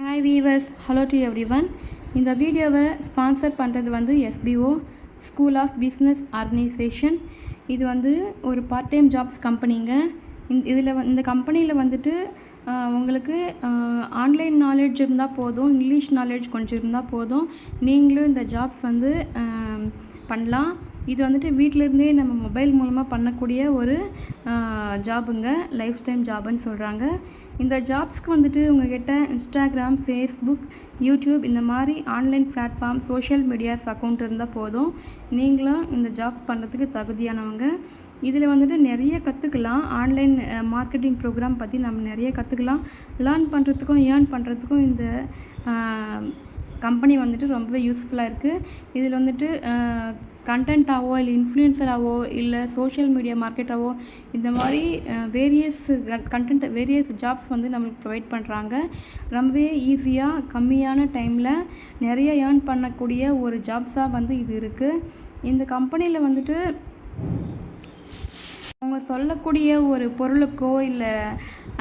Hi viewers hello to everyone இந்த வீடியோவை sponsor பண்ணுறது வந்து S B O school of business organisation இது வந்து ஒரு பார்ட் டைம் ஜாப்ஸ் கம்பெனிங்க இதில் இந்த கம்பெனியில் வந்துட்டு உங்களுக்கு ஆன்லைன் நாலேஜ் இருந்தால் போதும் இங்கிலீஷ் நாலேஜ் கொஞ்சம் இருந்தால் போதும். நீங்களும் இந்த ஜாப்ஸ் வந்து பண்ணலாம். இது வந்துட்டு வீட்டிலேருந்தே நம்ம மொபைல் மூலமாக பண்ணக்கூடிய ஒரு ஜாபுங்க. லைஃப் டைம் ஜாப்னு சொல்கிறாங்க இந்த ஜாப்ஸ்க்கு வந்துட்டு உங்ககிட்ட இன்ஸ்டாகிராம் ஃபேஸ்புக் யூடியூப் இந்த மாதிரி online platform social medias account இருந்தால் போதும். நீங்களும் இந்த ஜாப் பண்ணுறதுக்கு தகுதியானவங்க. இதில் வந்துட்டு நிறைய கற்றுக்கலாம் ஆன்லைன் மார்க்கெட்டிங் ப்ரோக்ராம் பற்றி நம்ம நிறைய கற்றுக்கலாம் லேர்ன் பண்ணுறதுக்கும் ஏர்ன் பண்ணுறதுக்கும் இந்த கம்பெனி வந்துட்டு ரொம்பவே யூஸ்ஃபுல்லாக இருக்குது இதில் வந்துட்டு கண்டென்ட்டாவோ இல்லை இன்ஃப்ளூயன்சராகவோ இல்லை சோஷியல் மீடியா மார்க்கெட்டாவோ இந்த மாதிரி வேரியஸ் கண்டென்ட் வேரியஸ் ஜாப்ஸ் வந்து நம்மளுக்கு ப்ரொவைட் பண்ணுறாங்க ரொம்பவே ஈஸியாக கம்மியான டைமில் நிறைய ஏர்ன் பண்ணக்கூடிய ஒரு ஜாப்ஸாக வந்து இது இருக்குது இந்த கம்பெனியில் வந்துட்டு அவங்க சொல்லக்கூடிய ஒரு பொருளுக்கோ இல்லை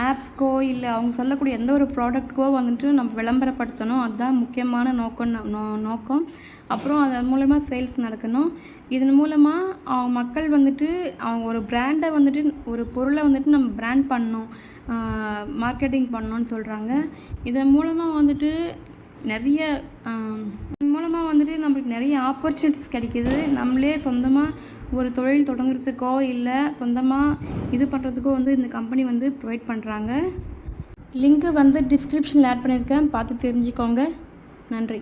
ஆப்ஸ்க்கோ இல்லை அவங்க சொல்லக்கூடிய எந்த ஒரு ப்ராடக்ட்க்கோ வந்துட்டு நம்ம விளம்பரப்படுத்தணும். அதுதான் முக்கியமான நோக்கம் நோ நோக்கம். அப்புறம் அதன் மூலமாக சேல்ஸ் நடக்கணும். இதன் மூலமாக அவங்க மக்கள் வந்துட்டு அவங்க ஒரு பிராண்டை வந்துட்டு ஒரு பொருளை வந்துட்டு நம்ம பிராண்ட் பண்ணணும். மார்க்கெட்டிங் பண்ணணும்னு சொல்கிறாங்க இதன் மூலமாக வந்துட்டு நிறைய மூலமாக வந்துட்டு நம்மளுக்கு நிறைய ஆப்பர்ச்சுனிட்டிஸ் கிடைக்கிது. நம்மளே சொந்தமாக ஒரு தொழில் தொடங்குறதுக்கோ இல்லை சொந்தமாக இது பண்ணுறதுக்கோ வந்து இந்த கம்பெனி வந்து ப்ரொவைட் பண்ணுறாங்க லிங்க்கு வந்து டிஸ்கிரிப்ஷனில் ஆட் பண்ணியிருக்கேன். பார்த்து தெரிஞ்சுக்கோங்க. நன்றி.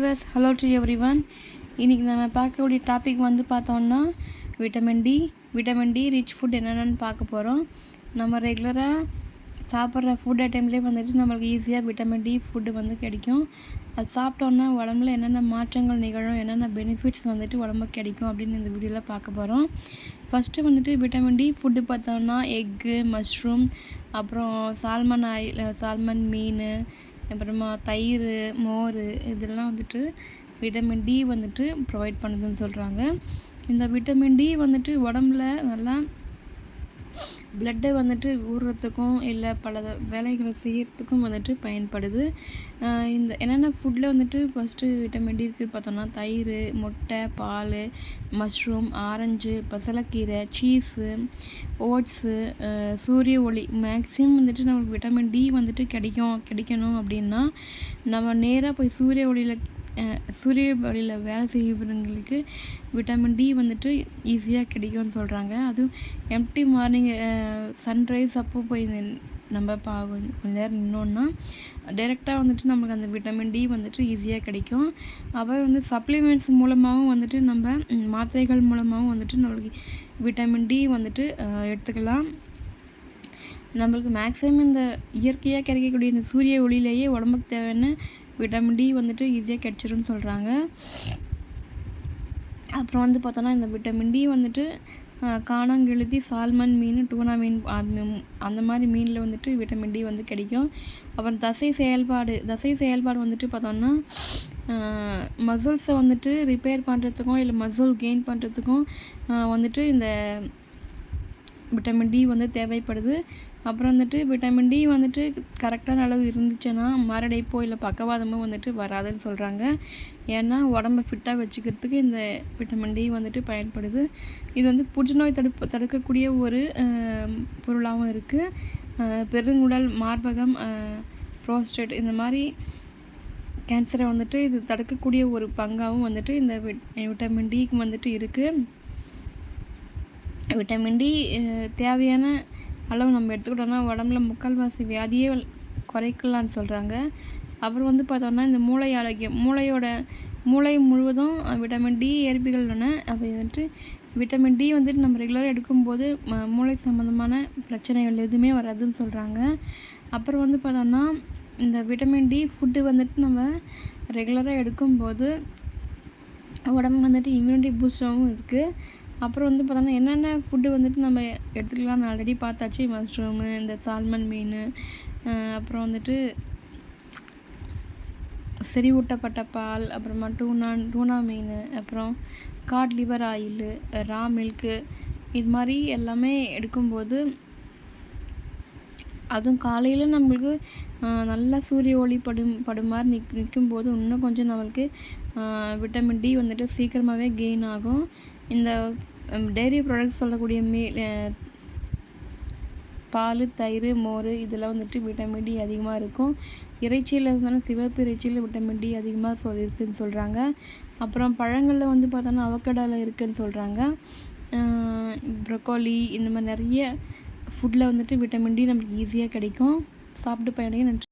viewers hello to everyone இன்றைக்கி நம்ம பார்க்கக்கூடிய டாபிக் வந்து பார்த்தோம்னா vitamin D vitamin D rich food என்னென்னு பார்க்க போகிறோம் நம்ம ரெகுலராக சாப்பிட்ற ஃபுட் ஐட்டம்லேயே வந்துட்டு நம்மளுக்கு ஈஸியாக விட்டமின் டி ஃபுட்டு வந்து கிடைக்கும். அது சாப்பிட்டோன்னா உடம்புல என்னென்ன மாற்றங்கள் நிகழும் என்னென்ன பெனிஃபிட்ஸ் வந்துட்டு உடம்புக்கு கிடைக்கும் அப்படின்னு இந்த வீடியோவில் பார்க்க போகிறோம் ஃபஸ்ட்டு வந்துட்டு விட்டமின் டி ஃபுட்டு பார்த்தோம்னா எக்கு மஷ்ரூம் அப்புறம் சால்மன் ஆயில் சால்மன் மீன் அப்புறமா தயிர் மோர் இதெல்லாம் வந்துட்டு விட்டமின் டி வந்துட்டு ப்ரொவைட் பண்ணுதுன்னு சொல்கிறாங்க இந்த விட்டமின் டி வந்துட்டு உடம்புல நல்லா பிளட்டை வந்துட்டு ஊறுறதுக்கும் இல்லை பல வேலைகளை செய்கிறதுக்கும் வந்துட்டு பயன்படுது. இந்த என்னென்ன ஃபுட்டில் வந்துட்டு ஃபஸ்ட்டு விட்டமின் டி இருக்குது பார்த்தோம்னா தயிர் முட்டை பால் மஷ்ரூம் ஆரஞ்சு பசலைக்கீரை சீஸு ஓட்ஸு சூரிய ஒளி மேக்ஸிமம் வந்துட்டு நமக்கு விட்டமின் டி வந்துட்டு கிடைக்கும் கிடைக்கணும் அப்படின்னா நம்ம நேராக போய் சூரிய ஒளியில் சூரிய ஒளியில் வேலை செய்கிறவங்களுக்கு விட்டமின் டி வந்துட்டு ஈஸியாக கிடைக்கும்னு சொல்கிறாங்க அதுவும் எம்டி மார்னிங் சன்ரைஸ் அப்போ போய் நின்- நம்ம பா கொஞ்ச நேரம் நின்னோன்னா டைரெக்டாக வந்துட்டு நமக்கு அந்த விட்டமின் டி வந்துட்டு ஈஸியாக கிடைக்கும். அப்புறம் வந்து சப்ளிமெண்ட்ஸ் மூலமாகவும் வந்துட்டு நம்ம மாத்திரைகள் மூலமாகவும் வந்துட்டு நம்மளுக்கு விட்டமின் டி வந்துட்டு எடுத்துக்கலாம். நம்மளுக்கு மேக்ஸிமம் இந்த இயற்கையாக கிடைக்கக்கூடிய இந்த சூரிய ஒளியிலேயே உடம்புக்கு தேவையான விட்டமின் டி வந்துட்டு ஈஸியாக கிடச்சிரும்னு சொல்கிறாங்க அப்புறம் வந்து பார்த்தோன்னா இந்த விட்டமின் டி வந்துட்டு காணாங்கெழுதி சால்மன் மீன் டூனா மீன் அந்த- அந்த மாதிரி மீனில் வந்துட்டு விட்டமின் டி வந்து கிடைக்கும். அப்புறம் தசை செயல்பாடு தசை செயல்பாடு வந்துட்டு பார்த்தோம்னா மசில்ஸை வந்துட்டு ரிப்பேர் பண்ணுறதுக்கும் இல்லை மசில் கெயின் பண்ணுறதுக்கும் வந்துட்டு இந்த விட்டமின் டி வந்து தேவைப்படுது. அப்புறம் வந்துட்டு விட்டமின் டி வந்துட்டு கரெக்டான அளவு இருந்துச்சுன்னா மரடைப்போ இல்லை பக்கவாதமோ வந்துட்டு வராதுன்னு சொல்கிறாங்க ஏன்னா உடம்ப ஃபிட்டாக வச்சுக்கிறதுக்கு இந்த விட்டமின் டி வந்துட்டு பயன்படுது. இது வந்து புற்றுநோய் தடுப்பு தடுக்கக்கூடிய ஒரு பொருளாகவும் இருக்குது பெருங்குடல் மார்பகம் ப்ரோஸ்டேட் இந்த மாதிரி கேன்சரை வந்துட்டு இது தடுக்கக்கூடிய ஒரு பங்காகவும் வந்துட்டு இந்த விட் விட்டமின் டிக்கு வந்துட்டு இருக்குது விட்டமின் டி தேவையான அளவு நம்ம எடுத்துக்கிட்டோம்னா உடம்புல முக்கால்வாசி வியாதியே குறைக்கலான்னு சொல்கிறாங்க அப்புறம் வந்து பார்த்தோம்னா இந்த மூளை ஆரோக்கியம் மூளையோட மூளை முழுவதும் விட்டமின் டி ஏற்பிகள் உள்ளன. அப்போ வந்துட்டு விட்டமின் டி வந்துட்டு நம்ம ரெகுலராக எடுக்கும்போது மூளை சம்மந்தமான பிரச்சனைகள் எதுவுமே வராதுன்னு சொல்கிறாங்க அப்புறம் வந்து பார்த்தோம்னா இந்த விட்டமின் டி ஃபுட்டு வந்துட்டு நம்ம ரெகுலராக எடுக்கும்போது உடம்பு வந்துட்டு இம்யூனிட்டி பூஸ்டாகவும் இருக்குது அப்புறம் வந்து பார்த்தோன்னா என்னென்ன ஃபுட்டு வந்துட்டு நம்ம எடுத்துக்கலாம்னு ஆல்ரெடி பார்த்தாச்சு. மஷ்ரூமு இந்த சால்மன் மீன் அப்புறம் வந்துட்டு செறிவூட்டப்பட்ட பால் அப்புறமா டூனா டூனா மீன் அப்புறம் cod liver oil raw milk இது மாதிரி எல்லாமே எடுக்கும்போது அதுவும் காலையில் நம்மளுக்கு நல்லா சூரிய ஒளி படும் படும் மாதிரி நிக் நிற்கும்போது இன்னும் கொஞ்சம் நம்மளுக்கு விட்டமின் டி வந்துட்டு சீக்கிரமாகவே கெயின் ஆகும். இந்த டெய்ரி ப்ராடக்ட்ஸ் சொல்லக்கூடிய மீ பால் தயிர் மோர் இதெல்லாம் வந்துட்டு விட்டமின் டி அதிகமாக இருக்கும். இறைச்சியில் இருந்தாலும் சிவப்பு இறைச்சியில் விட்டமின் டி அதிகமாக சொல் இருக்குதுன்னு சொல்கிறாங்க அப்புறம் பழங்களில் வந்து பார்த்தோன்னா அவக்கடாவில் இருக்குதுன்னு சொல்கிறாங்க ப்ரொக்கோலி இந்த மாதிரி நிறைய ஃபுட்டில் வந்துட்டு விட்டமின் டி நமக்கு ஈஸியாக கிடைக்கும். சாப்பிட்டு பயணிங்க நன்றி.